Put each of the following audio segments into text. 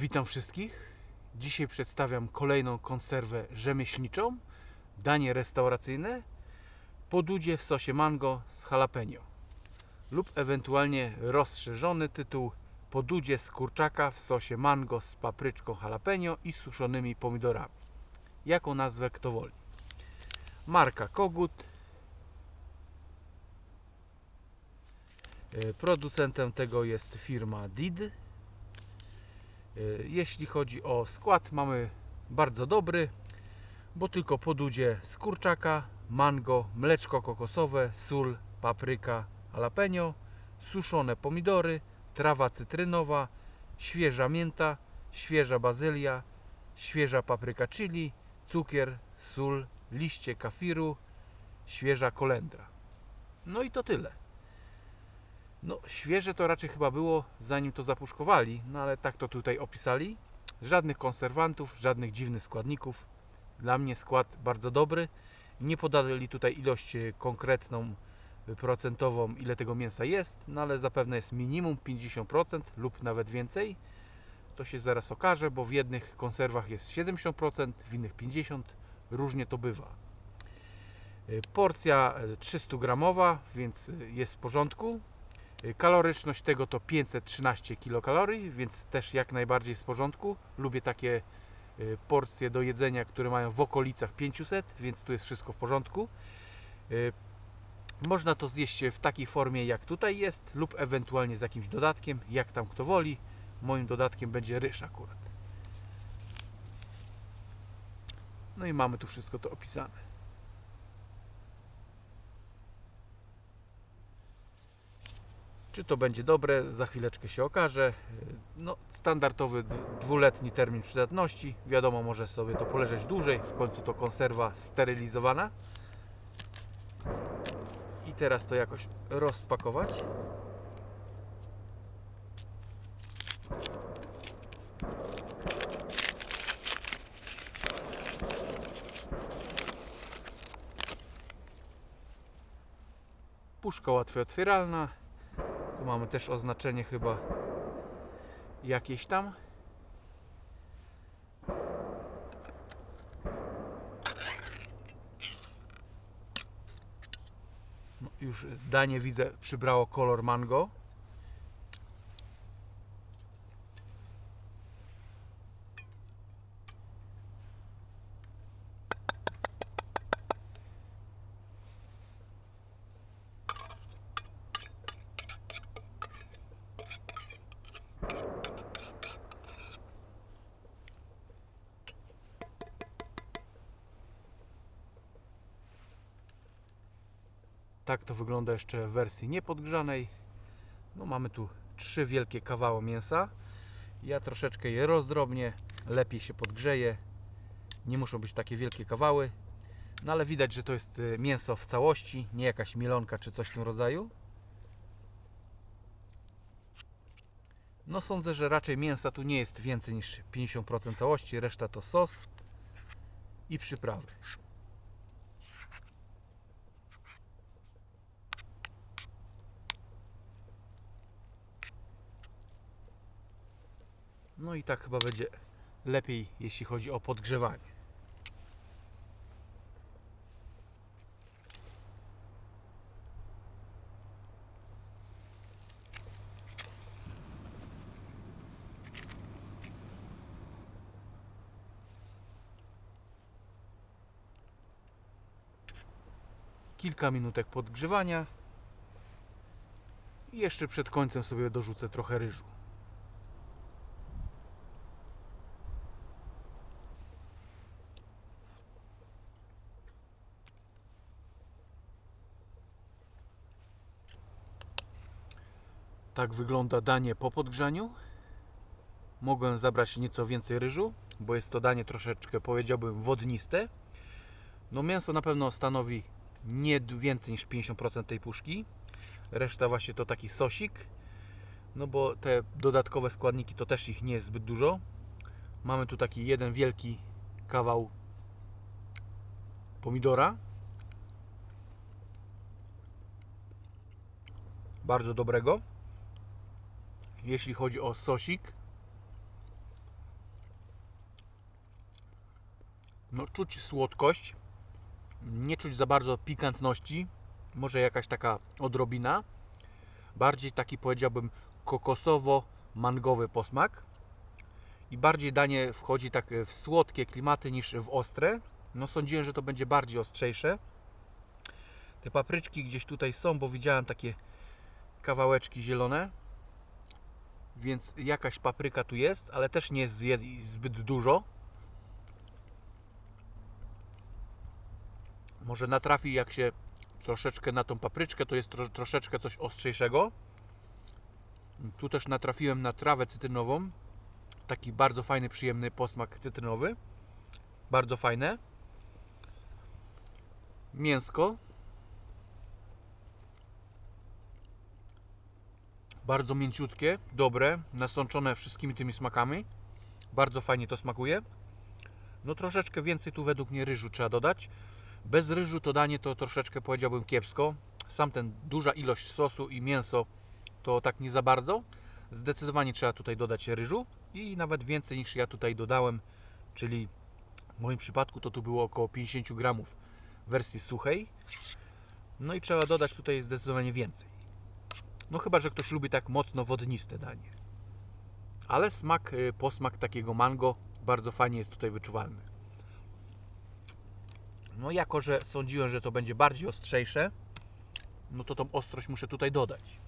Witam wszystkich. Dzisiaj przedstawiam kolejną konserwę rzemieślniczą, danie restauracyjne, podudzie w sosie mango z jalapeno lub ewentualnie rozszerzony tytuł podudzie z kurczaka w sosie mango z papryczką jalapeno i suszonymi pomidorami. Jaką nazwę kto woli. Marka Kogut. E, Producentem tego jest firma DID. E, Jeśli chodzi o skład, mamy bardzo dobry, bo tylko podudzie z kurczaka, mango, mleczko kokosowe, sól, papryka, jalapeno, suszone pomidory, trawa cytrynowa, świeża mięta, świeża bazylia, świeża papryka chili, cukier, sól, liście kafiru, świeża kolendra. No i to tyle. No, świeże to raczej chyba było zanim to zapuszkowali, no ale tak to tutaj opisali. Żadnych konserwantów, żadnych dziwnych składników. Dla mnie skład bardzo dobry. Nie podali tutaj ilość e, konkretną, e, procentową, ile tego mięsa jest, no ale zapewne jest minimum 50% lub nawet więcej. To się zaraz okaże, bo w jednych konserwach jest 70%, w innych 50%. Różnie to bywa. E, Porcja e, 300 gramowa, więc jest w porządku. Kaloryczność tego to 513 kilokalorii, więc też jak najbardziej w porządku. Lubię takie y, porcje do jedzenia, które mają w okolicach 500, więc tu jest wszystko w porządku. Y, Można to zjeść w takiej formie jak tutaj jest, lub ewentualnie z jakimś dodatkiem, jak tam kto woli. Moim dodatkiem będzie ryż akurat. No i mamy tu wszystko to opisane. Czy to będzie dobre, za chwileczkę się okaże. No, standardowy dwuletni termin przydatności. Wiadomo, może sobie to poleżeć dłużej. W końcu to konserwa sterylizowana. I teraz to jakoś rozpakować. Puszka łatwo otwieralna. Tu mamy też oznaczenie chyba jakieś tam. No, już danie widzę przybrało kolor mango. Tak to wygląda jeszcze w wersji niepodgrzanej. No mamy tu trzy wielkie kawały mięsa. Ja troszeczkę je rozdrobnię, lepiej się podgrzeje. Nie muszą być takie wielkie kawały. No ale widać, że to jest y, mięso w całości, nie jakaś mielonka czy coś w tym rodzaju. No sądzę, że raczej mięsa tu nie jest więcej niż 50% całości, reszta to sos i przyprawy. No i tak chyba będzie lepiej, jeśli chodzi o podgrzewanie. Kilka minutek podgrzewania. Jeszcze przed końcem sobie dorzucę trochę ryżu. Tak wygląda danie po podgrzaniu. Mogłem zabrać nieco więcej ryżu, bo jest to danie troszeczkę, powiedziałbym, wodniste. No mięso na pewno stanowi nie więcej niż 50% tej puszki. Reszta właśnie to taki sosik. No bo te dodatkowe składniki to też ich nie jest zbyt dużo. Mamy tu taki jeden wielki kawał pomidora. Bardzo dobrego jeśli chodzi o sosik. No, czuć słodkość, nie czuć za bardzo pikantności, może jakaś taka odrobina. Bardziej taki powiedziałbym kokosowo-mangowy posmak. I bardziej danie wchodzi tak w słodkie klimaty niż w ostre. No sądziłem, że to będzie bardziej ostrzejsze. Te papryczki gdzieś tutaj są, bo widziałem takie kawałeczki zielone. Więc jakaś papryka tu jest, ale też nie jest zbyt dużo. Może natrafi jak się troszeczkę na tą papryczkę, to jest tro, troszeczkę coś ostrzejszego. Tu też natrafiłem na trawę cytrynową. Taki bardzo fajny, przyjemny posmak cytrynowy. Bardzo fajne. Mięsko. Bardzo mięciutkie, dobre, nasączone wszystkimi tymi smakami. Bardzo fajnie to smakuje. No troszeczkę więcej tu według mnie ryżu trzeba dodać. Bez ryżu to danie to troszeczkę powiedziałbym kiepsko. Sam ten duża ilość sosu i mięso to tak nie za bardzo. Zdecydowanie trzeba tutaj dodać ryżu i nawet więcej niż ja tutaj dodałem, czyli w moim przypadku to tu było około 50 gramów wersji suchej. No i trzeba dodać tutaj zdecydowanie więcej. No chyba, że ktoś lubi tak mocno wodniste danie. Ale smak, y, posmak takiego mango bardzo fajnie jest tutaj wyczuwalny. No jako, że sądziłem, że to będzie bardziej ostrzejsze, no to tą ostrość muszę tutaj dodać.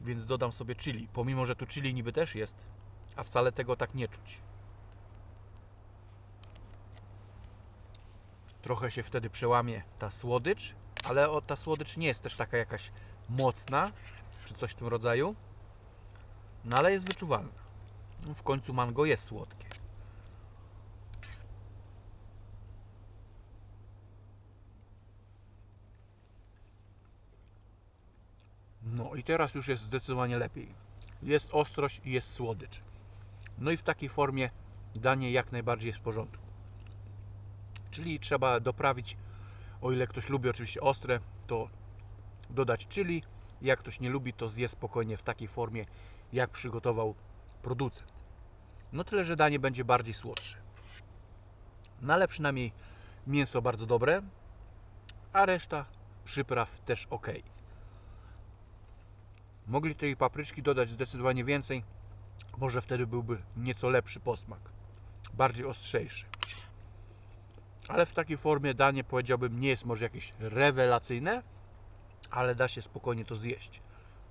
Więc dodam sobie chili, pomimo, że tu chili niby też jest, a wcale tego tak nie czuć. Trochę się wtedy przełamie ta słodycz, ale o, ta słodycz nie jest też taka jakaś mocna, czy coś w tym rodzaju. No ale jest wyczuwalna. No, w końcu mango jest słodkie. No i teraz już jest zdecydowanie lepiej. Jest ostrość i jest słodycz. No i w takiej formie danie jak najbardziej jest w porządku. Czyli trzeba doprawić, o ile ktoś lubi oczywiście ostre, to dodać chili. Jak ktoś nie lubi, to zje spokojnie w takiej formie, jak przygotował producent. No tyle, że danie będzie bardziej słodsze. No ale przynajmniej mięso bardzo dobre, a reszta przypraw też ok. Mogli tej papryczki dodać zdecydowanie więcej, może wtedy byłby nieco lepszy posmak, bardziej ostrzejszy. Ale w takiej formie danie powiedziałbym nie jest może jakieś rewelacyjne, ale da się spokojnie to zjeść.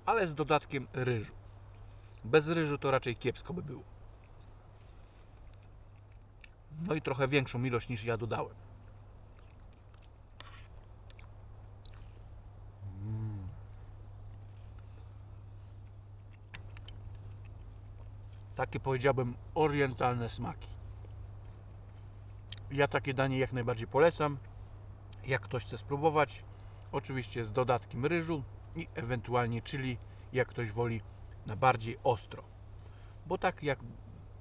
Ale z dodatkiem ryżu. Bez ryżu to raczej kiepsko by było. No i trochę większą ilość niż ja dodałem. Takie powiedziałbym orientalne smaki. Ja takie danie jak najbardziej polecam. Jak ktoś chce spróbować, oczywiście z dodatkiem ryżu i ewentualnie chili, jak ktoś woli na bardziej ostro. Bo tak jak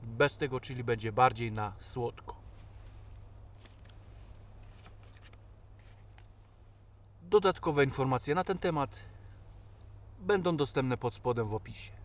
bez tego chili będzie bardziej na słodko. Dodatkowe informacje na ten temat będą dostępne pod spodem w opisie.